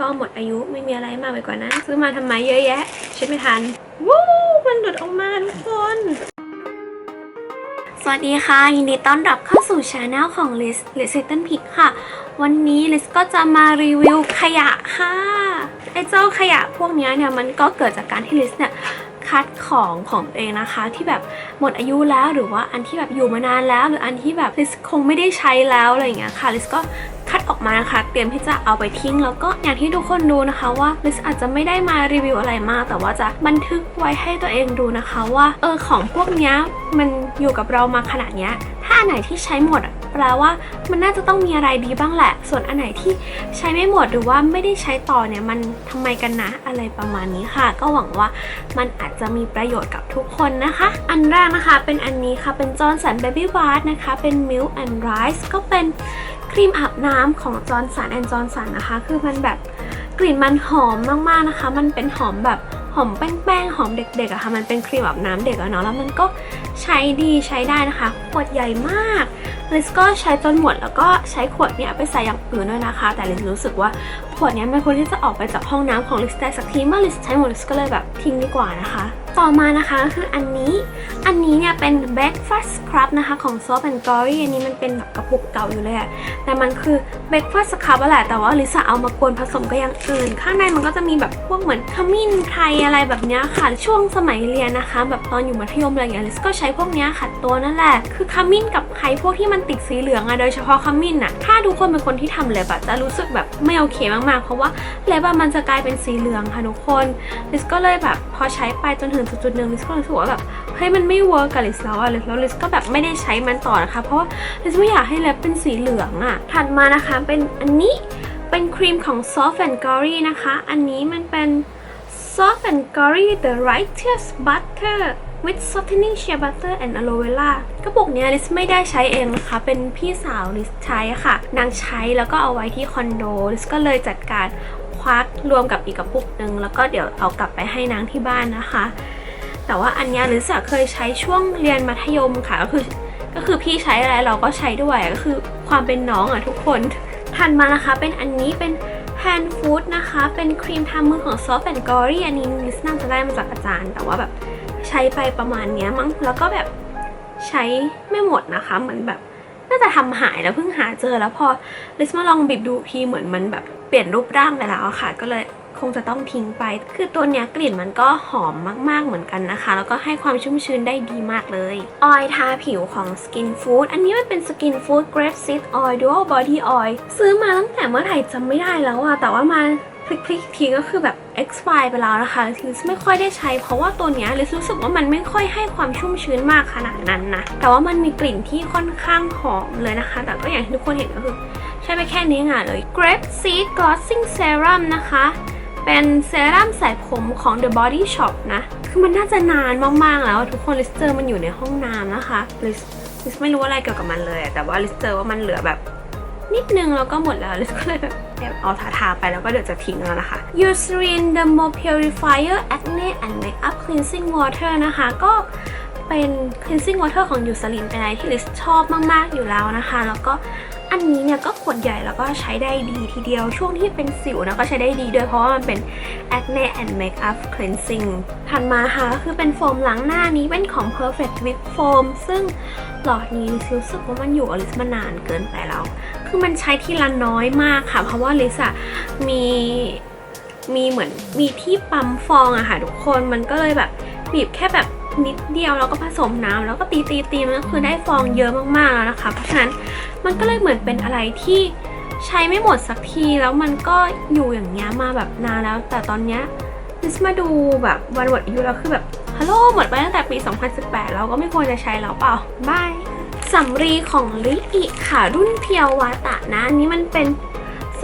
ก็หมดอายุไม่มีอะไรมากไปกว่านั้น ซื้อมาทำไมเยอะแยะใช้ไม่ทันวู้มันหลุดออกมาทุกคน สวัสดีค่ะ ยินดีต้อนรับเข้าสู่ช anel ของ Liz Liz s i t t l e Pig ค่ะ วันนี้ Liz ก็จะมารีวิวขยะค่ะ ไอ้เจ้าขยะพวกนี้เนี่ย มันก็เกิดจากการที่ Liz เนี่ยคัดของของตัวเองนะคะ ที่แบบหมดอายุแล้วหรือว่าอันที่แบบอยู่มานานแล้ว หรืออันที่แบบลิสคงไม่ได้ใช้แล้วอะไรอย่างเงี้ยค่ะลิสก็ คัดออกมานะคะ เตรียมที่จะเอาไปทิ้ง แล้วก็อย่างที่ทุกคนดูนะคะว่าลิสอาจจะไม่ได้มารีวิวอะไรมาก แต่ว่าจะบันทึกไว้ให้ตัวเองดูนะคะว่าเออของพวกนี้มันอยู่กับเรามาขนาดเนี้ยถ้าอันไหนที่ใช้หมดอะ แปลว่ามันน่าจะต้องมีอะไรดีบ้างแหละ ส่วนอันไหนที่ใช้ไม่หมดหรือว่าไม่ได้ใช้ต่อเนี่ยมันทำไมกันนะอะไรประมาณนี้ค่ะ ก็หวังว่ามันอาจจะมีประโยชน์กับทุกคนนะคะ อันแรกนะคะเป็นอันนี้ค่ะเป็นจอร์นสันเบบี้บาร์นะคะ เป็น Milk and Rice ก็เป็นครีมอาบน้ำของจอร์นสันแอนจอร์นสันนะคะ คือมันแบบกลิ่นมันหอมมากๆนะคะ มันเป็นหอมแบบหอมแป้งๆ หอมเด็กๆอะค่ะ มันเป็นครีมอาบน้ำเด็กอะเนาะ แล้วมันก็ใช้ดีใช้ได้นะคะ ขวดใหญ่มาก ลิสก็ใช้จนหมดแล้วก็ใช้ขวดเนี้ยไปใส่อย่างอื่นด้วยนะคะ แต่ลิสรู้สึกว่าขวดเนี้ยไม่ควรที่จะออกไปจากห้องน้ำของลิสได้สักทีเมื่อลิสใช้หมดลิสก็เลยแบบทิ้งดีกว่านะคะ ต่อมานะคะก็คืออันนี้ อันนี้เนี่ยเป็น breakfast scrub นะคะของ Soap and Glory อันนี้มันเป็นแบบกระปุกเก่าอยู่เลยอะแต่มันคือ breakfast scrub แหละแต่ว่าลิซ่าเอามากวนผสมกับอย่างอื่น ข้างในมันก็จะมีแบบพวกเหมือนขมิ้นไทยอะไรแบบเนี้ยค่ะช่วงสมัยเรียนนะคะ แบบตอนอยู่มัธยมอะไรอย่างเงี้ยลิสก็ใช้พวกเนี้ยขัดตัวนั่นแหละคือขมิ้นกับไฮพวกที่มันติดสีเหลืองอะโดยเฉพาะขมิ้นอะถ้าทุกคนเป็นคนที่ทำเล็บอะจะรู้สึกแบบไม่โอเคมากๆ เพราะว่าเล็บอะมันจะกลายเป็นสีเหลืองค่ะทุกคนลิสก็เลยแบบพอใช้ไปจนถึงจุดๆหนึ่งลิสก็รู้สึกว่าแบบเฮ้ยมันไม่เวิร์กกับลิสแล้วอะแล้วลิสก็แบบไม่ได้ใช้มันต่อนะคะ เพราะว่าลิสไม่อยากให้เล็บเป็นสีเหลืองอะถัดมานะคะเป็นอันนี้เป็นครีมของ Soft and Glory นะคะ อันนี้มันเป็น Soft and Glory The Righteous Butter with softening shea butter and aloe vera กระปุกเนี้ยลิสไม่ได้ใช้เองนะคะ เป็นพี่สาวลิสใช้ค่ะ นางใช้แล้วก็เอาไว้ที่คอนโดลิสก็เลยจัดการควักรวมกับอีกกระปุกหนึ่งแล้วก็เดี๋ยวเอากลับไปให้นางที่บ้านนะคะ แต่ว่าอันนี้ลิสเคยใช้ช่วงเรียนมัธยมค่ะ ก็คือก็คือพี่ใช้อะไรเราก็ใช้ด้วยก็คือความเป็นน้องอะทุกคนถัดมานะคะ เป็นอันนี้เป็น hand food นะคะ เป็นครีมทามือของ Soft and Glory อันนี้ลิสน่าจะได้มาจากอาจารย์ แต่ว่าแบบ ช้ไปประมาณเนี้ยมั้งแล้วก็แบบใช้ไม่หมดนะคะเหมือนแบบน่าจะทำหายแล้วเพิ่งหาเจอแล้วพอลิสมาลองบีบดูทีเหมือนมันแบบเปลี่ยนรูปร่างไปแล้วค่ะ ก็เลยคงจะต้องทิ้งไป คือตัวเนี้ยกลิ่นมันก็หอมมากๆเหมือนกันนะคะ แล้วก็ให้ความชุ่มชื้นได้ดีมากเลย ออยทาผิวของ Skin Food อันนี้มันเป็น Skin Food Grape Seed Oil Dual Body Oil ซื้อมาตั้งแต่เมื่อไหร่จำไม่ได้แล้วอะแต่ว่ามาพลิกพลิกทีก็คือแบบ expire ไปแล้วนะคะลิสไม่ค่อยได้ใช้เพราะว่าตัวเนี้ยลิสรู้สึกว่ามันไม่ค่อยให้ความชุ่มชื้นมากขนาดนั้นนะแต่ว่ามันมีกลิ่นที่ค่อนข้างหอมเลยนะคะ แต่ก็อย่างที่ทุกคนเห็นก็คือ ใช้ไปแค่นี้อะเลย Grape Seed Glossing Serum นะคะเป็นเซรั่มใส่ผมของ The Body Shop นะ คือมันน่าจะนานมาก ๆ แล้วทุกคนลิสเจอมันอยู่ในห้องน้ำนะคะลิสลิสไม่รู้อะไรเกี่ยวกับมันเลย แต่ว่าลิสเจอว่ามันเหลือแบบ นิดนึงแล้วก็หมดแล้วเลยก็เลยแบบเอาทาทาไปแล้วก็เดี๋ยวจะทิ้งแล้วนะคะ Eucerin Dermo Purifier Acne and Makeup Cleansing Water นะคะ ก็เป็น cleansing water ของ Eucerin เป็นอะไรที่ลิสชอบมาก ๆ อยู่แล้วนะคะ แล้วก็ อันนี้เนี่ยก็ขวดใหญ่แล้วก็ใช้ได้ดีทีเดียว ช่วงที่เป็นสิวนะก็ใช้ได้ดีด้วยเพราะว่ามันเป็น acne and makeup cleansing ถัดมาค่ะก็คือเป็นโฟมล้างหน้านี้เป็นของ perfect whip foam ซึ่งหลอดนี้ลิสรู้สึกว่ามันอยู่กับลิสมานานเกินไปแล้ว คือมันใช้ที่ละน้อยมากค่ะ เพราะว่าลิสอะมีมีเหมือนมีที่ปั๊มฟองอะค่ะทุกคนมันก็เลยแบบบีบแค่แบบ นิดเดียวแล้วก็ผสมน้ำแล้วก็ตีตีตีมันก็คือได้ฟองเยอะมากๆแล้วนะคะ เพราะฉะนั้นมันก็เลยเหมือนเป็นอะไรที่ใช้ไม่หมดสักทีแล้วมันก็อยู่อย่างเงี้ยมาแบบนานแล้ว แต่ตอนเนี้ยลิสมาดูแบบวันหมดอายุแล้วคือแบบฮัลโหลหมดไปตั้งแต่ปี 2018แล้วก็ไม่ควรจะใช้แล้วเปล่าบายสำลีของลิอิค่ะรุ่นเพียววาตะนะอันนี้มันเป็น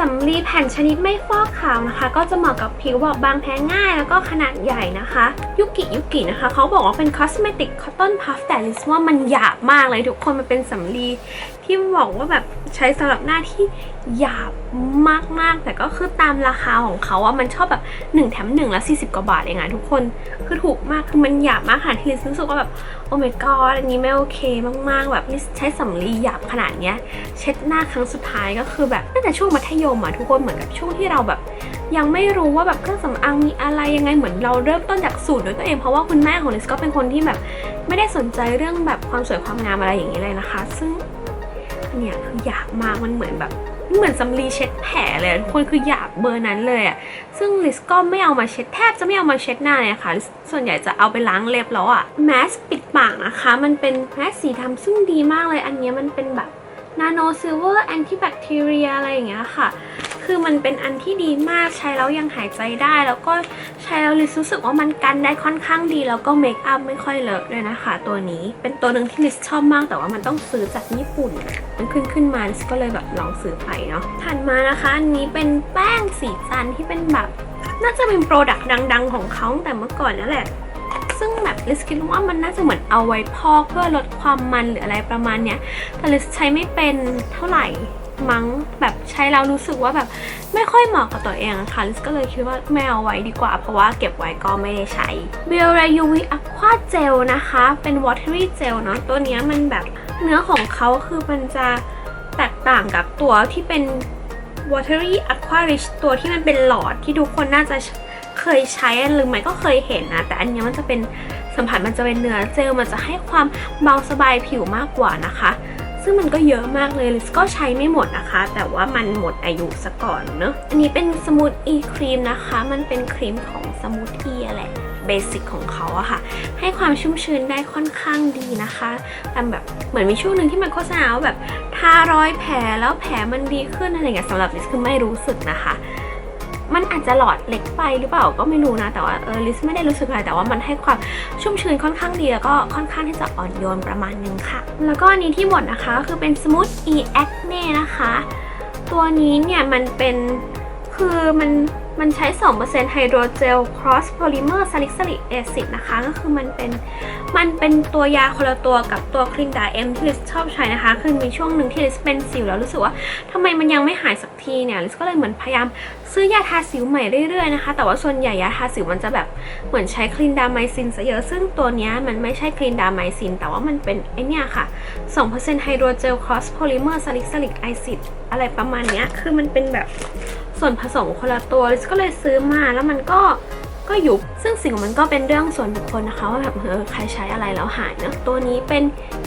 สำลีแผ่นชนิดไม่ฟอกขาวนะคะ ก็จะเหมาะกับผิวบอบบางแพ้ง่าย แล้วก็ขนาดใหญ่นะคะ ยุกิยุกินะคะเขาบอกว่าเป็นคอสเมติกคอตตอนพัฟแต่ลิสว่ามันหยาบมากเลยทุกคนมันเป็นสำลี ที่บอกว่าแบบใช้สำหรับหน้าที่หยาบมากๆ แต่ก็คือตามราคาของเขาอะมันชอบแบบ1แถม1แล้ว40 กว่าบาทเองอะทุกคนคือถูกมากคือมันหยาบมากค่ะที่ลิซรู้สึกว่าแบบโอ้ my god อันนี้ไม่โอเคมากๆ แบบลิซใช้สำลีหยาบขนาดเนี้ย เช็ดหน้าครั้งสุดท้ายก็คือแบบตั้งแต่ช่วงมัธยมอะทุกคนเหมือนกับช่วงที่เราแบบ ยังไม่รู้ว่าแบบเครื่องสำอางมีอะไรยังไงเหมือนเราเริ่มต้นจากสูตรด้วยตัวเองเพราะว่าคุณแม่ของลิสก็เป็นคนที่แบบไม่ได้สนใจเรื่องแบบความสวยความงามอะไรอย่างนี้เลยนะคะ ซึ่ง เนี่ยคืออยากมากมันเหมือนแบบเหมือนสำลีเช็ดแผลเลยทุกคนคืออยากเบอร์นั้นเลยอะซึ่งลิสก็ไม่เอามาเช็ดแทบจะไม่เอามาเช็ดหน้าเลยค่ะส่วนใหญ่จะเอาไปล้างเล็บแล้วอะแมสปิดปากนะคะ มันเป็นแมสสีดำซึ่งดีมากเลยอันนี้มันเป็นแบบนาโนซิลเวอร์แอนติแบคทีเรียอะไรอย่างเงี้ยค่ะ คือมันเป็นอันที่ดีมากใช้แล้วยังหายใจได้ แล้วก็ใช้แล้วลิซรู้สึกว่ามันกันได้ค่อนข้างดี แล้วก็เมคอัพไม่ค่อยเลอะเลยนะคะ ตัวนี้เป็นตัวหนึ่งที่ลิซชอบมากแต่ว่ามันต้องซื้อจากญี่ปุ่น มันขึ้นขึ้นมาลิซก็เลยแบบลองซื้อไปเนาะถัดมานะคะอันนี้เป็นแป้งสีจันที่เป็นแบบน่าจะเป็นโปรดักต์ดัง ๆ ของเขาตั้งแต่เมื่อก่อนนั่นแหละซึ่งแบบลิสคิดว่ามันน่าจะเหมือนเอาไว้พอกเพื่อลดความมันหรืออะไรประมาณเนี้ยแต่ลิสใช้ไม่เป็นเท่าไหร่ มั้งแบบใช้แล้วรู้สึกว่าแบบไม่ค่อยเหมาะกับตัวเองอะค่ะลิสก็เลยคิดว่าไม่เอาไว้ดีกว่า เพราะว่าเก็บไว้ก็ไม่ได้ใช้ b i o r e UV Aqua Gel นะคะ เป็น watery gel เนาะตัวนี้มันแบบเนื้อของเขาคือมันจะแตกต่างกับตัวที่เป็น watery aqua rich ตัวที่มันเป็นหลอดที่ทุกคนน่าจะเคยใช้หรือไม่ก็เคยเห็นนะ แต่อันนี้มันจะเป็นสัมผัสมันจะเป็นเนื้อเจลมันจะให้ความเบาสบายผิวมากกว่านะคะ ซึ่งมันก็เยอะมากเลยลิสก็ใช้ไม่หมดนะคะ แต่ว่ามันหมดอายุซะก่อนเนอะอันนี้เป็นสมูทอีครีมนะคะ มันเป็นครีมของสมูทอีอะไรเบสิกของเขาอะค่ะ ให้ความชุ่มชื้นได้ค่อนข้างดีนะคะแต่แบบเหมือนมีช่วงหนึ่งที่มันโฆษณาว่าแบบทารอยแผลแล้วแผลมันดีขึ้นอะไรเงี้ยสำหรับลิสคือไม่รู้สึกนะคะ มันอาจจะหลอดเล็กไปหรือเปล่าก็ไม่รู้นะ แต่ว่าเออลิสไม่ได้รู้สึกอะไรแต่ว่ามันให้ความชุ่มชื้นค่อนข้างดีแล้วก็ค่อนข้างที่จะอ่อนโยนประมาณนึงค่ะ แล้วก็อันนี้ที่หมดนะคะคือเป็น Smooth E Acne นะคะ ตัวนี้เนี่ยมันเป็นคือมัน มันใช้ 2%ไฮโดรเจล cross polymer salicylic acid นะคะ ก็คือมันเป็นมันเป็นตัวยาคนละตัวกับตัวครีมดาเอ็มที่ลิสชอบใช้นะคะ คือมีช่วงหนึ่งที่ลิสเป็นสิวแล้วรู้สึกว่าทำไมมันยังไม่หายสักทีเนี่ยลิสก็เลยเหมือนพยายามซื้อยาทาสิวใหม่เรื่อยๆนะคะ แต่ว่าส่วนใหญ่ยาทาสิวมันจะแบบเหมือนใช้คลีนดาไมซินซะเยอะ ซึ่งตัวนี้มันไม่ใช่คลีนดาไมซิน แต่ว่ามันเป็นไอเนี่ยค่ะ 2%ไฮโดรเจล cross polymer salicylic acid อะไรประมาณเนี้ยคือมันเป็นแบบ ส่วนผสมคนละตัวลิสก็เลยซื้อมาแล้วมันก็ก็ยุบซึ่งสิ่งของมันก็เป็นเรื่องส่วนบุคคลนะคะว่าแบบเออใครใช้อะไรแล้วหายเนอะตัวนี้เป็น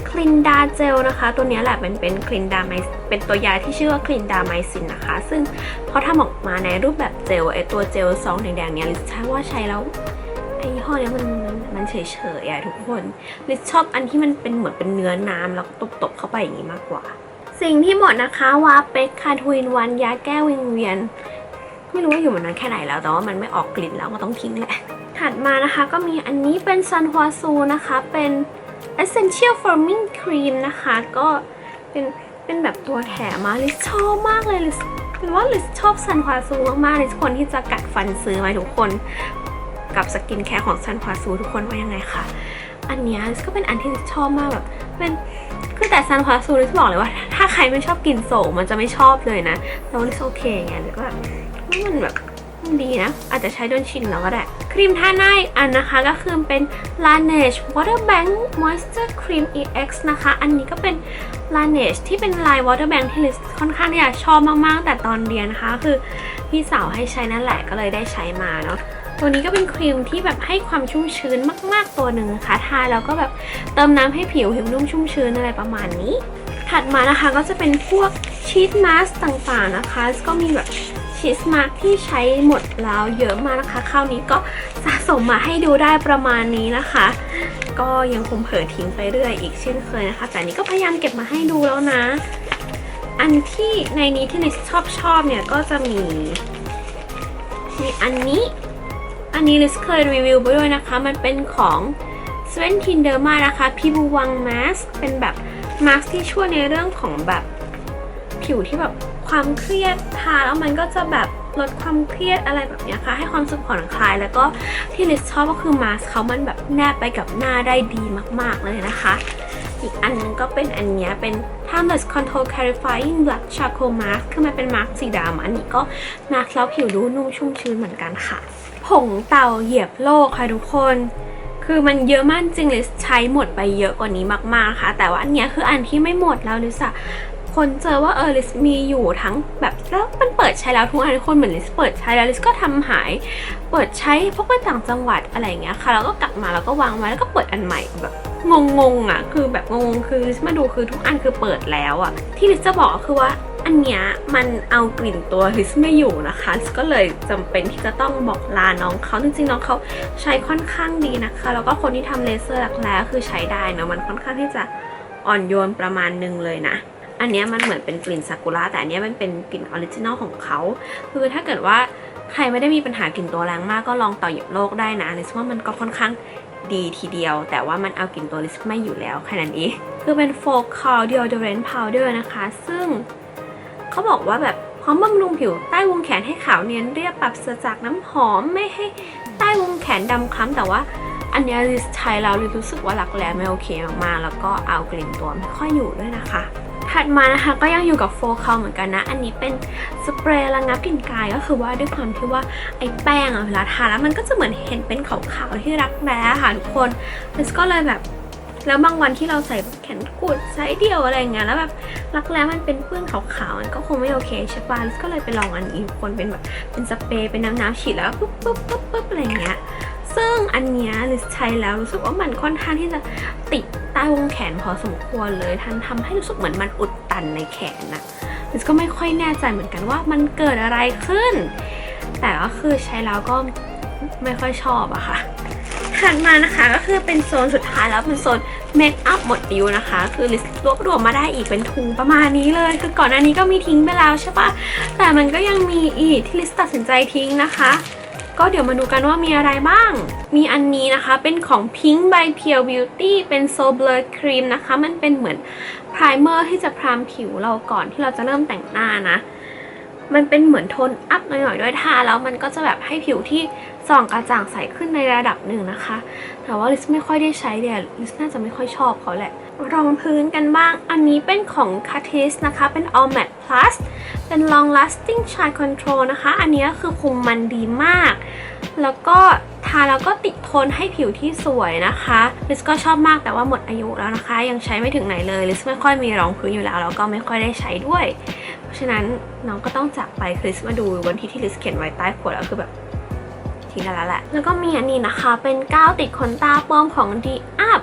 คลินดาเจลนะคะ ตัวนี้แหละเป็นเป็นคลินดาไมเป็นตัวยาที่ชื่อว่าคลินดาไมซินนะคะ ซึ่งเขาทำออกมาในรูปแบบเจลไอตัวเจลซองแดงๆเนี้ยลิซใช้ว่าใช้แล้วไอยี่ห้อเนี้ยมันมันเฉยๆอะทุกคนลิซชอบอันที่มันเป็นเหมือนเป็นเนื้อน้ำแล้วตบๆเข้าไปอย่างนี้มากกว่า สิ่งที่หมดนะคะวาเป็กคาทวินวันยาแก้วิงเวียน ไม่รู้ว่าอยู่มานนานแค่ไหนแล้ว แต่ว่ามันไม่ออกกลิ่นแล้วก็ต้องทิ้งแหละ ถัดมานะคะก็มีอันนี้เป็นซันฮวาซูนะคะ เป็น Essential Firming Cream นะคะ ก็เป็นเป็นแบบตัวแถมมาลิสชอบมากเลยลิสเป็นว่าลิสชอบซันฮวาซูมากๆลิสคนที่จะกัดฟันซื้อมาทุกคน กับสกินแคร์ของซันฮวาซูทุกคนว่ายังไงคะอันเนี้ยก็เป็นอันที่ลิสชอบมากแบบเป็น คือแต่ซันฮวาซูลิสบอกเลยว่า ถ้าใครไม่ชอบกลิ่นโสมมันจะไม่ชอบเลยนะแต่ว่าลิสโอเคไงลิสก็แบบว่ามันแบบมันดีนะ อาจจะใช้โดนชินแล้วก็ได้ ครีมทาหน้าอีกอันนะคะก็คือเป็น Laneige Water Bank Moisture Cream EX นะคะ อันนี้ก็เป็น Laneige ที่เป็นลาย Water Bank ที่ลิสค่อนข้างที่จะชอบมากๆ แต่ตอนเรียนนะคะ คือพี่สาวให้ใช้นั่นแหละก็เลยได้ใช้มาเนาะ ตัวนี้ก็เป็นครีมที่แบบให้ความชุ่มชื้นมากๆตัวหนึ่งนะคะทาแล้วก็แบบเติมน้ำให้ผิวผิวนุ่มชุ่มชื้นอะไรประมาณนี้ ถัดมานะคะก็จะเป็นพวกชีสมาสต่างๆนะคะ ก็มีแบบชีสมาสที่ใช้หมดแล้วเยอะมากนะคะ คราวนี้ก็สะสมมาให้ดูได้ประมาณนี้นะคะ ก็ยังคงเผลอทิ้งไปเรื่อยอีกเช่นเคยนะคะ แต่นี้ก็พยายามเก็บมาให้ดูแล้วนะ อันที่ในนี้ที่ลิสชอบชอบเนี่ยก็จะมีมีอันนี้ อันนี้ลิสเคยรีวิวไปด้วยนะคะ มันเป็นของสเวนทินเดอร์มานะคะพิบูวังมาสเป็นแบบมาสที่ช่วยในเรื่องของแบบผิวที่แบบความเครียดทาแล้วมันก็จะแบบลดความเครียดอะไรแบบนี้ค่ะ ให้ความสุขผ่อนคลาย แล้วก็ที่ลิสชอบก็คือมาสเขามันแบบแนบไปกับหน้าได้ดีมากๆเลยนะคะ อีกอันนึงก็เป็นอันนี้เป็น Timeless Control Clarifying Black Charcoal Mask คือมันเป็นมาร์กสีดำอันนี้ก็มาร์กแล้วผิวดูนุ่มชุ่มชื้นเหมือนกันค่ะ ผงเต่าเหยียบโลกค่ะทุกคน คือมันเยอะมากจริงเลยใช้หมดไปเยอะกว่านี้มากๆค่ะ แต่ว่าอันเนี้ยคืออันที่ไม่หมดแล้วลิสอะคนเจอว่าเออลิสมีอยู่ทั้งแบบแล้วมันเปิดใช้แล้วทุกอันทุกคนเหมือนลิสเปิดใช้แล้วลิสก็ทำหาย เปิดใช้พวกไปต่างจังหวัดอะไรเงี้ยค่ะแล้วก็กลับมาแล้วก็วางไว้แล้วก็เปิดอันใหม่แบบงงๆอะคือแบบงงๆคือลิสมาดูคือทุกอันคือเปิดแล้วอะที่ลิสจะบอกคือว่า อันเนี้ยมันเอากลิ่นตัวลิสไม่อยู่นะคะ ก็เลยจำเป็นที่จะต้องบอกลาน้องเขาจริงๆน้องเขาใช้ค่อนข้างดีนะคะ แล้วก็คนที่ทำเลเซอร์หลักแร้คือใช้ได้เนอะมันค่อนข้างที่จะอ่อนโยนประมาณหนึงเลยนะอันเนี้ยมันเหมือนเป็นกลิ่นซากุระแต่อันเนี้ยมันเป็นกลิ่นออริจินอลของเขา คือถ้าเกิดว่าใครไม่ได้มีปัญหากลิ่นตัวแรงมากก็ลองต่อเหยียบโลกได้นะลิสว่ามันก็ค่อนข้างดีทีเดียว แต่ว่ามันเอากลิ่นตัวลิสไม่อยู่แล้วแค่นั้นเองคือเป็น f o c a l Deodorant Powder นะคะ ซึ่ง เขาบอกว่าแบบพร้อมบำรุงผิวใต้วงแขนให้ขาวเนียนเรียบปรับสจากน้ำหอมไม่ให้ใต้วงแขนดำคล้ำแต่ว่าอันนี้ยลิสใช้แล้วลิรู้สึกว่าหลักแร้ไม่โอเคมากๆแล้วก็เอากลิ่นตัวไม่ค่อยอยู่ด้วยนะคะ ถัดมานะคะก็ยังอยู่กับโฟเคาเหมือนกันนะ อันนี้เป็นสเปรย์ระงับกลิ่นกายก็คือว่าด้วยความที่ว่าไอ้แป้งอะเวลาทาแล้วมันก็จะเหมือนเห็นเป็นขาวๆที่รักแร้ค่ะทุกคนลิสก็เลยแบบ แล้วบางวันที่เราใส่แขนกุดไซส์เดียวอะไรเงี้ยแล้วแบบรักแร้มันเป็นเปื้อนขาวๆมันก็คงไม่โอเคใช่ปะลิสก็เลยไปลองอันนี้ทุกคนเป็นแบบเป็นสเปรย์เป็นน้ำๆฉีดแล้วปุ๊บปุ๊บปุ๊บปุ๊บอะไรเงี้ยซึ่งอันเนี้ยลิสใช้แล้วรู้สึกว่ามันค่อนข้างที่จะติดใต้วงแขนพอสมควรเลยทันทำให้รู้สึกเหมือนมันอุดตันในแขนนะลิสก็ไม่ค่อยแน่ใจเหมือนกันว่ามันเกิดอะไรขึ้น แต่ก็คือใช้แล้วก็ไม่ค่อยชอบอะค่ะ ถัดมานะคะก็คือเป็นโซนสุดท้ายแล้วเป็นโซนเมคอัพหมดอายุนะคะ คือลิสรวบรวมมาได้อีกเป็นถุงประมาณนี้เลย คือก่อนหน้านี้ก็มีทิ้งไปแล้วใช่ปะแต่มันก็ยังมีอีกที่ลิสตัดสินใจทิ้งนะคะ ก็เดี๋ยวมาดูกันว่ามีอะไรบ้าง มีอันนี้นะคะเป็นของ Pink by Pure Beauty เป็น So Blur Cream นะคะ มันเป็นเหมือนพรเมอร์ที่จะพรามผิวเราก่อนที่เราจะเริ่มแต่งหน้านะมันเป็นเหมือนโทนอัพหน่อยๆด้วยทาแล้วมันก็จะแบบให้ผิวที่ ส่องกระจ่างใสขึ้นในระดับหนึ่งนะคะ แต่ว่าลิสไม่ค่อยได้ใช้เดี๋ยลิสน่าจะไม่ค่อยชอบเขาแหละ รองพื้นกันบ้าง อันนี้เป็นของ c a t i s นะคะ เป็น All Matte Plus เป็น Long Lasting Shine Control นะคะ อันนี้คือคุมมันดีมาก แล้วก็ทาแล้วก็ติดโทนให้ผิวที่สวยนะคะลิสก็ชอบมากแต่ว่าหมดอายุแล้วนะคะ ยังใช้ไม่ถึงไหนเลยลิสไม่ค่อยมีรองพื้นอยู่แล้วแล้วก็ไม่ค่อยได้ใช้ด้วย เพราะฉะนั้นน้องก็ต้องจากไปคริสมาดูวันที่ที่ลิสเขียนไว้ใต้ขวดแล้วคือแบบ ทีละละแหละ แล้วก็มีอันนี้นะคะ เป็นก้าวติดขนตาปลอมของ D Up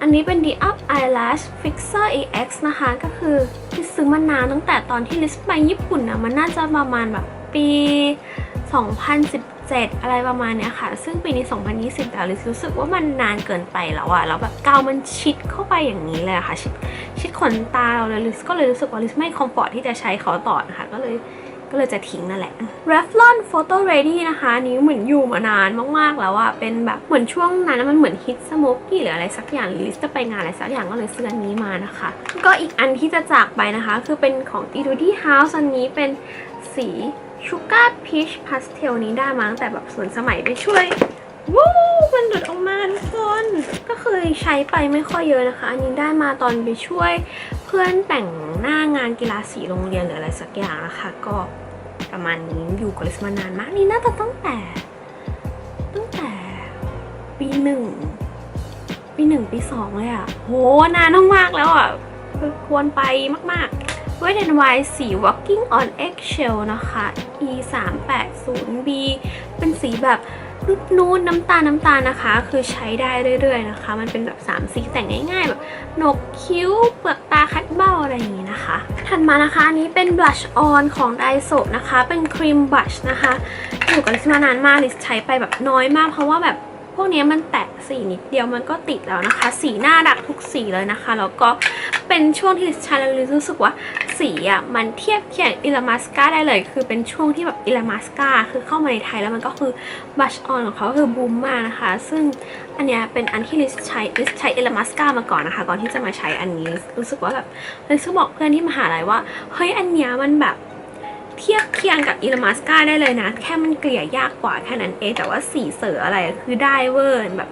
อันนี้เป็น D Up Eyelash Fixer EX นะคะ ก็คือลิสซื้อมานานตั้งแต่ตอนที่ลิสไปญี่ปุ่นนะมันน่าจะประมาณแบบปี 2017อะไรประมาณเนี้ยค่ะ ซึ่งปีนี้ 2020แต่ลิสรู้สึกว่ามันนานเกินไปแล้วอะแล้วแบบกาวมันชิดเข้าไปอย่างนี้เลยอะค่ะ ชิดชิดขนตาเราเลยลิสก็เลยรู้สึกว่าลิสไม่คอมฟอร์ตที่จะใช้เขาต่อนะคะก็เลย ก็เลยจะทิ้งนั่นแหละ Revlon Photo Ready นะคะนี้เหมือนอยู่มานานมากๆแล้วอะเป็นแบบเหมือนช่วงนั้นมันเหมือนฮิตสโมกกี้หรืออะไรสักอย่างหรือลิสจะไปงานอะไรสักอย่างก็เลยซื้ออันนี้มานะคะ ก็อีกอันที่จะจากไปนะคะ คือเป็นของ e t u d y House อันนี้เป็นสี Sugar Peach Pastel นี้ได้มาตั้งแต่แบบสวนสมัยไปช่วยวู้มันหลุดออกมาทุกคน ก็เคยใช้ไปไม่ค่อยเยอะนะคะ อันนี้ได้มาตอนไปช่วย เพื่อนแต่งหน้างานกีฬาสีโรงเรียนหรืออะไรสักอย่างนะคะ ก็ประมาณนี้อยู่กับลิสมานานมากนี่น่าจะตั้งแต่ ตั้งแต่ปีหนึ่งปีหนึ่งปีสองเลยอะ่ะโหนานมากๆแล้วอะ่ะควรไปมากๆ Wet n Wild สี Walking on Eggshell นะคะ E 3 8 0 B เป็นสีแบบ นูนน้ำตาลน้ำตาลนะคะ คือใช้ได้เรื่อยๆนะคะ มันเป็นแบบ3สีแต่งง่ายๆแบบหนกคิ้วเปลือกตาคัดเบ้าอะไรอย่างนี้นะคะ ถัดมานะคะอันนี้เป็น blush on ของ Daiso นะคะ เป็นครีม blush นะคะอยู่กับลิสมานานมากลิสใช้ไปแบบน้อยมากเพราะว่าแบบ วกนี้มันแตะสีนิดเดียวมันก็ติดแล้วนะคะ สีหน่ารักทุกสีเลยนะคะ แล้วก็เป็นช่วงที่ช้แล้วลิสรู้สึกว่าสีอะมันเทียบเคียงอิลามาสกาได้เลย คือเป็นช่วงที่แบบอิลามาสกาคือเข้ามาในไทยแล้วมันก็คือบัชออนของเขาคือบูมมากนะคะ ซึ่งอันเนี้ยเป็นอันที่ลิสใช้ลิสใช้อิลามาสกามาก่อนนะคะ ก่อนที่จะมาใช้อันนี้รู้สึกว่าแบบลิสก็บอกเพื่อนที่มหาลัยว่าเฮ้ยอันเนี้ยมันแบบ เทียบเคียงกับอิลมาสกาได้เลยนะ แค่มันเกลี่ยยากกว่าแค่นั้นเองแต่ว่าสีเสืออะไรคือได้เวอร์แบบ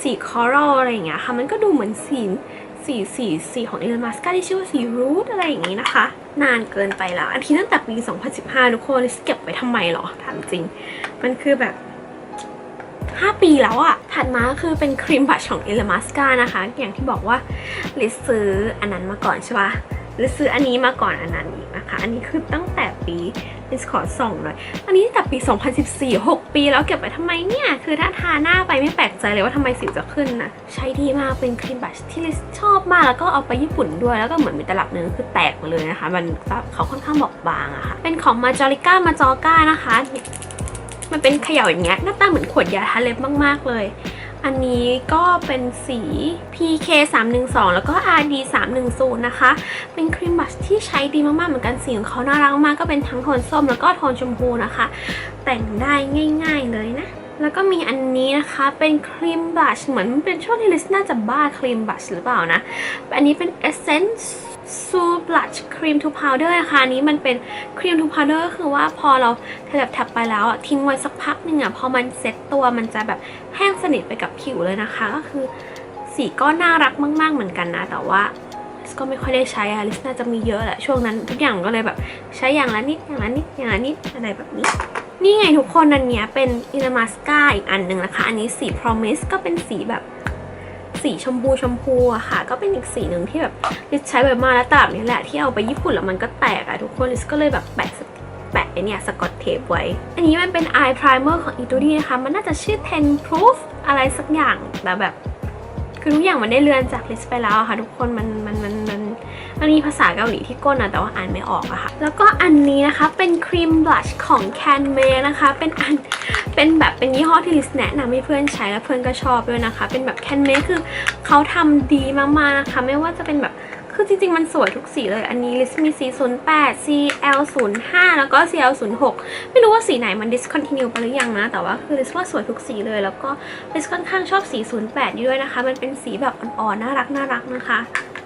สีคอรัลอะไรอย่างเงี้ยค่ะ มันก็ดูเหมือนสีสีสีสีของ Elon Musk ที่ชื่อว่าสีรูทอะไรอย่างนี้นะคะ นานเกินไปแล้วอันที่ตั้งแต่ปี 2015 ทุกคนเก็บไว้ทำไมหรอถามจริง มันคือแบบ 5 ปีแล้วอะถัดมาคือเป็นครีมบัชของ e l ลมัสกานะคะ อย่างที่บอกว่าลิสซื้ออันนั้นมาก่อนใช่ปะ ลิสซื้ออันนี้มาก่อนอันนั้นอีกนะคะ อันนี้คือตั้งแต่ปีลิสขอส่องหน่อยอันนี้แต่ปี 2014 6 ปีแล้วเก็บไว้ทำไมเนี่ย คือถ้าทาหน้าไปไม่แปลกใจเลยว่าทำไมสิวจะขึ้นนะใช้ดีมากเป็นครีมบัชที่ลิสชอบมากแล้วก็เอาไปญี่ปุ่นด้วย แล้วก็เหมือนมีตลับนึงคือแตกมาเลยนะคะ มันเขาค่อนข้างบอกบางอะค่ะ เป็นของมาจอริก้ามาจอก้านะคะ มันเป็นเขย่าอย่างเงี้ยหน้าตาเหมือนขวดยาทาเล็บมาก ๆ เลย อันนี้ก็เป็นสี PK 3 1 2แล้วก็ RD 3 1 0นะคะ เป็นครีมบัชที่ใช้ดีมากๆ เหมือนกันสีของเขาน่ารักมากก็เป็นทั้งโทนส้มแล้วก็โทนชมพูนะคะ แต่งได้ง่าย ๆเลยนะแล้วก็มีอันนี้นะคะเป็นครีมบลัชเหมือนเป็นช่วงที่ลิสน่าจะบ้าครีมบลัชหรือเปล่านะ อันนี้เป็น Essence Su Blush Cream to Powder นะคะอันนี้มันเป็นครีม to powder ก็คือว่าพอเราแถบแถบไปแล้วอะทิ้งไว้สักพักหนึ่งอะพอมันเซ็ตตัวมันจะแบบแห้งสนิทไปกับผิวเลยนะคะ ก็คือสีก็น่ารักมาก ๆเหมือนกันนะ แต่ว่าก็ไม่ค่อยได้ใช้อะลิสน่าจะมีเยอะแหละช่วงนั้นทุกอย่างก็เลยแบบใช้อย่างละนิดอย่างละนิดอย่างละนิดอะไรแบบนี้นี่ไงทุกคนอันเนี้ยเป็นอินามาสกาอีกอันหนึ่งนะคะ อันนี้สี promise ก็เป็นสีแบบ สีชมพูชมพูอะค่ะ ก็เป็นอีกสีหนึ่งที่แบบลิสใช้ไปมากแล้วตลับนี้แหละที่เอาไปญี่ปุ่นแล้วมันก็แตกอะทุกคนลิสก็เลยแบบแปะแปะไอเนี่ยสกอตเทปไว้ อันนี้มันเป็น eye primer ของอิทูดี้นะคะ มันน่าจะชื่อ ten proof อะไรสักอย่างแต่แบบ คือทุกอย่างมันได้เลือนจากลิสไปแล้วค่ะทุกคนมันมันมัน มันมีภาษาเกาหลีที่ก้นอะแต่ว่าอ่านไม่ออกอะค่ะ แล้วก็อันนี้นะคะเป็นครีมบลัชของ Can m a นะคะ เป็นอันเป็นแบบเป็นยี่ห้อที่ลิสแนะนำให้เพื่อนใช้แล้วเพื่อนก็ชอบด้วยนะคะ เป็นแบบ Can m a คือเขาทำดีมากๆนะคะไม่ว่าจะเป็นแบบคือจริงๆ มันสวยทุกสีเลย อันนี้ลิสมี C08 CL05 แล้วก็ CL06 ไม่รู้ว่าสีไหนมัน discontinue ไปหรือยังนะ แต่ว่าคือลิสว่าสวยทุกสีเลย แล้วก็ลิสค่อนข้างชอบสี 08ดีด้วยนะคะ มันเป็นสีแบบอ่อนๆ น่ารักน่ารักนะคะ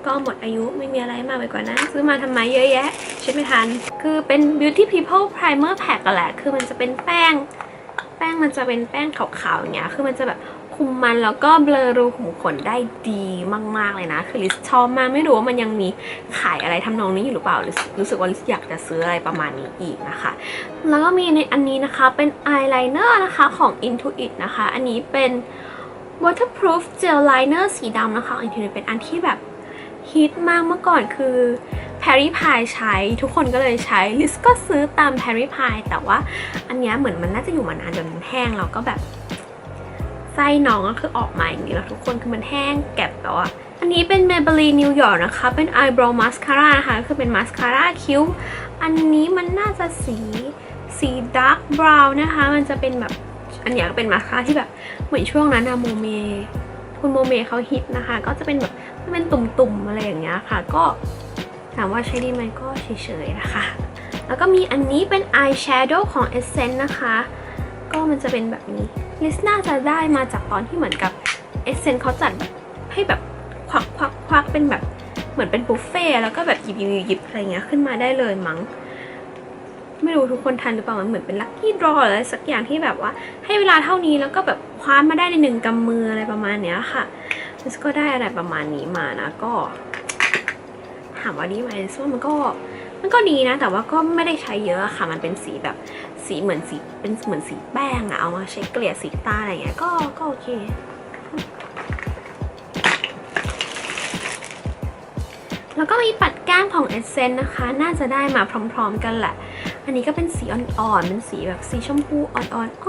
ก็หมดอายุไม่มีอะไรมากไปกว่านั้น ซื้อมาทำไมเยอะแยะใช่ไหมทัน คือเป็น beauty people primer pack อะแหละ คือมันจะเป็นแป้ง แป้งมันจะเป็นแป้งขาวๆอย่างเงี้ย คือมันจะแบบคุมมันแล้วก็เบลอรูขุมขนได้ดีมาก ๆ เลยนะคือลิสชอบมากไม่รู้ว่ามันยังมีขายอะไรทำนองนี้อยู่หรือเปล่ารู้สึกว่าลิสอยากจะซื้ออะไรประมาณนี้อีกนะคะ แล้วก็มีในอันนี้นะคะเป็นอายไลเนอร์นะคะของ Intuit นะคะ อันนี้เป็น waterproof gel liner สีดำนะคะอง Intuit เป็นอันที่แบบ ฮิตมากเมื่อก่อนคือแพรรี่พายใช้ทุกคนก็เลยใช้ลิสก็ซื้อตามแพรรี่พายแต่ว่าอันเนี้ยเหมือนมันน่าจะอยู่มานานจนมันแห้งแล้วก็แบบไส้น้องก็คือออกมาอย่างนี้แล้วทุกคนคือมันแห้งแก็บแล้วอะอันนี้เป็น Maybelline New York นะคะ เป็น eyebrow mascara นะคะคือเป็น mascara คิ้ว อันนี้มันน่าจะสีสี dark brown นะคะ มันจะเป็นแบบอันเนี้ยก็เป็นมาสคาร่าที่แบบเหมือนช่วงนั้นอะโมเม คุณโมเมเขาฮิตนะคะ ก็จะเป็นแบบ เป็นตุ่มๆอะไรอย่างเงี้ยค่ะ ก็ถามว่าใช้ดีไหมก็เฉยๆนะคะ แล้วก็มีอันนี้เป็น eye shadow ของ Essence นะคะ ก็มันจะเป็นแบบนี้ลิสน่าจะได้มาจากตอนที่เหมือนกับ Essence เขาจัดแบบให้แบบควักควักควักเป็นแบบเหมือนเป็นบุฟเฟ่แล้วก็แบบหยิบหยิบหยิบอะไรเงี้ยขึ้นมาได้เลยมั้งไม่รู้ทุกคนทันหรือเปล่ามันเหมือนเป็นลัคกี้ดรออะไรสักอย่างที่แบบว่า ให้เวลาเท่านี้แล้วก็แบบคว้ามาได้ในหนึ่งกำมืออะไรประมาณเนี้ยค่ะ ลิสก็ได้อะไรประมาณนี้มานะก็ ถามว่าดีไหมลิสว่ามันก็มันก็ดีนะ แต่ว่าก็ไม่ได้ใช้เยอะค่ะ มันเป็นสีแบบสีเหมือนสีเป็นเหมือนสีแป้งอะเอามาใช้เกลี่ยสีตาอะไรเงี้ยก็ก็โอเคแล้วก็มีปัดแก้มของ e s s e n นะคะ น่าจะได้มาพร้อมๆกันแหละ อันนี้ก็เป็นสีอ่อนๆ เป็นสีแบบสีชมพูอ่อนๆ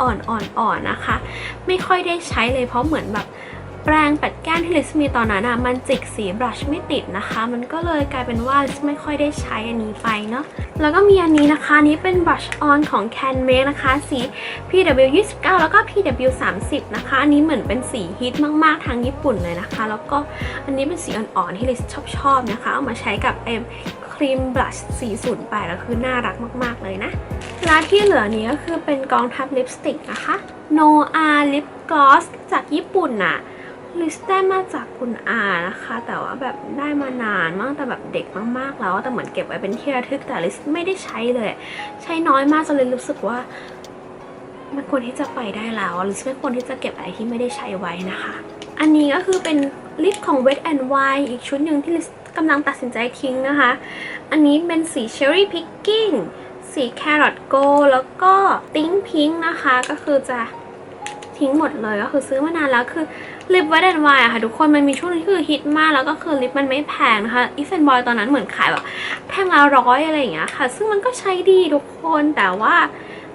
อ่อนๆ อ่อนๆนะคะ ไม่ค่อยได้ใช้เลยเพราะเหมือนแบบ แปรงปัดแก้มที่ลิสมีตอนนั้นอะมันจิกสีบรัชไม่ติดนะคะ มันก็เลยกลายเป็นว่าลิสไม่ค่อยได้ใช้อันนี้ไปเนาะแล้วก็มีอันนี้นะคะอันนี้เป็นบรัชออนของ Can Make นะคะสี PW 29แล้วก็ PW 30นะคะ อันนี้เหมือนเป็นสีฮิตมาก ๆ ทางญี่ปุ่นเลยนะคะ แล้วก็อันนี้เป็นสีอ่อน ๆ ที่ลิสชอบชอบๆนะคะ เอามาใช้กับเอ็มครีมบลัชสีสูนไปแล้วคือน่ารักมาก ๆ เลยนะและที่เหลือนี้ก็คือเป็นกองทัพลิปสติกนะคะ Noa Lip Gloss จากญี่ปุ่นน่ะ ลิสต์ได้มาจากคุณอานะคะ แต่ว่าแบบได้มานานมากแต่แบบเด็กมากๆแล้ว แต่เหมือนเก็บไว้เป็นที่ระทึกแต่ลิสต์ไม่ได้ใช้เลย ใช้น้อยมากจนเลยรู้สึกว่ามันควรที่จะไปได้แล้วลิสไม่ควรที่จะเก็บอะไรที่ไม่ได้ใช้ไว้นะคะ อันนี้ก็คือเป็นลิปของ Wet n Wild อีกชุดหนึ่งที่ลิสกำลังตัดสินใจทิ้งนะคะ อันนี้เป็นสี Cherry Picking สี Carrot Go แล้วก็ Pink Pink นะคะ ก็คือจะทิ้งหมดเลยก็คือซื้อมานานแล้วคือ ลิป Wet n Wild อะค่ะทุกคนมันมีช่วงนึงที่คือฮิตมากแล้วก็คือลิปมันไม่แพงนะคะอีเฟนบอยตอนนั้นเหมือนขายแบบแท่งละร้อยอะไรอย่างเงี้ยค่ะ ซึ่งมันก็ใช้ดีทุกคนแต่ว่า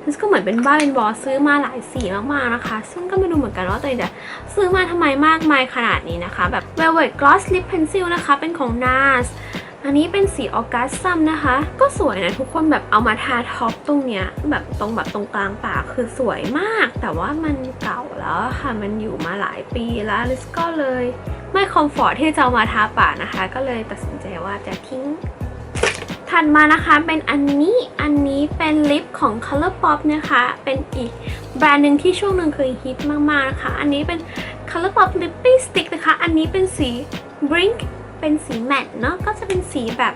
ลิสก็เหมือนเป็นบ้าเป็นบอซื้อมาหลายสีมากๆนะคะ ซึ่งก็ไม่รู้เหมือนกันว่าตัวเองจะซื้อมาทำไมมากมายขนาดนี้นะคะ แบบ Velvet Gloss Lip Pencil นะคะเป็นของ NARS อันนี้เป็นสีออกัสซัมนะคะ ก็สวยนะทุกคนแบบเอามาทาท็อปตรงเนี้ยแบบตรงแบบตรงกลางปากคือสวยมาก แต่ว่ามันเก่าแล้วค่ะมันอยู่มาหลายปีแล้วลิสก็เลย ไม่คอมฟอร์ทที่จะเอามาทาปากนะคะ ก็เลยตัดสินใจว่าจะทิ้งถัดมานะคะเป็นอันนี้ อันนี้เป็นลิปของ ColourPop นะคะ เป็นอีกแบรนด์หนึ่งที่ช่วงหนึ่งเคยฮิตมากๆนะคะ อันนี้เป็น ColourPop Lippy Stick นะคะ อันนี้เป็นสี Brink เป็นสีแมตต์เนาะก็จะเป็นสีแบบ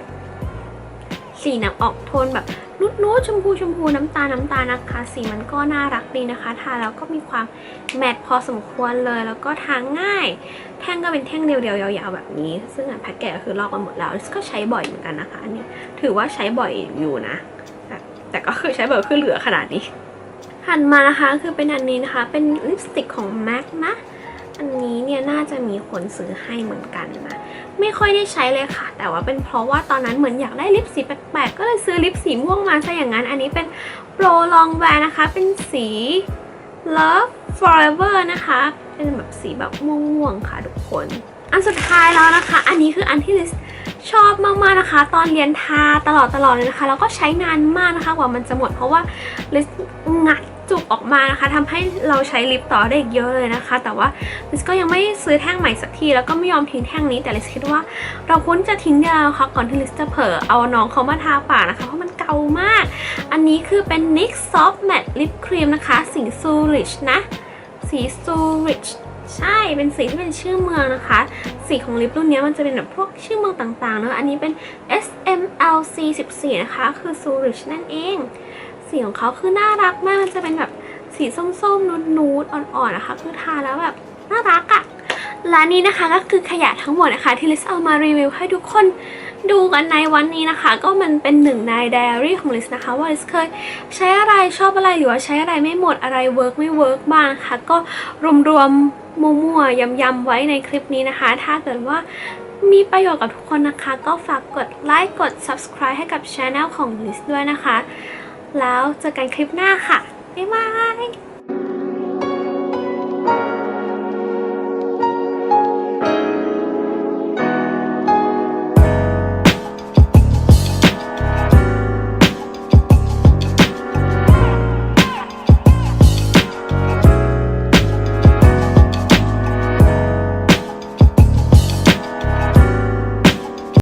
สีน้ำออกโทนแบบนุดนูดๆชมพูชมพูน้ำตาลน้ำตาลนะคะ สีมันก็น่ารักดีนะคะ ทาแล้วก็มีความแมตต์พอสมควรเลย แล้วก็ทาง่าย แท่งก็เป็นแท่งเดียวๆยาวๆแบบนี้ ซึ่งอันแพ็กเกจก็คือลอกมาหมดแล้วก็ใช้บ่อยเหมือนกันนะคะอันนี้ถือว่าใช้บ่อยอยู่นะแต่แต่ก็คือใช้บ่อยคือเหลือขนาดนี้หันมานะคะคือเป็นอันนี้นะคะ เป็นลิปสติกของ MAC นะ อันนี้เนี่ยน่าจะมีคนซื้อให้เหมือนกันนะ ไม่ค่อยได้ใช้เลยค่ะ แต่ว่าเป็นเพราะว่าตอนนั้นเหมือนอยากได้ลิปสีแปลกๆ ก็เลยซื้อลิปสีม่วงมาซะอย่างนั้น อันนี้เป็นโปรลองแวร์นะคะ เป็นสี Love Forever นะคะ เป็นแบบสีแบบม่วงๆค่ะทุกคน อันสุดท้ายแล้วนะคะ อันนี้คืออันที่ลิสชอบมากๆนะคะ ตอนเรียนทาตลอดตลอดเลยนะคะ แล้วก็ใช้นานมากนะคะกว่ามันจะหมดเพราะว่าลิสงัด จุกออกมานะคะทำให้เราใช้ลิปต่อได้อีกเยอะเลยนะคะ แต่ว่าลิสก็ยังไม่ซื้อแท่งใหม่สักที แล้วก็ไม่ยอมทิ้งแท่งนี้แต่ลิสคิดว่า เราควรจะทิ้งได้แล้วค่ะก่อนที่ลิสจะเผลอเอาน้องเขามาทาปากนะคะเพราะมันเก่ามาก อันนี้คือเป็น NYX Soft Matte Lip Cream นะคะสี Zurich นะสี Zurich ใช่ เป็นสีที่เป็นชื่อเมืองนะคะ สีของลิปรุ่นนี้มันจะเป็นแบบพวกชื่อเมืองต่างๆเนอะอันนี้เป็น SMLC 14 นะคะ คือ Zurich นั่นเอง สีของเขาคือน่ารักมากมันจะเป็นแบบสีส้มๆนูดๆอ่อนๆนะคะ คือทาแล้วแบบน่ารักอะ่ะและนี่นะคะก็คือขยะทั้งหมดนะคะ ที่ลิสเอามารีวิวให้ทุกคนดูกันในวันนี้นะคะ ก็มันเป็นหนึ่งในไดอารี่ของลิสนะคะ ว่าลิสเคยใช้อะไรชอบอะไรหรือว่าใช้อะไรไม่หมดอะไรเวิร์กไม่เวิร์กบ้างนะคะก็รวมๆมั่วๆยำๆไว้ในคลิปนี้นะคะ ถ้าเกิดว่ามีประโยชน์กับทุกคนนะคะ ก็ฝากกดไลค์กด subscribe ให้กับช anel ของลิสด้วยนะคะ แล้วเจอกันคลิปหน้าค่ะ บ๊ายบาย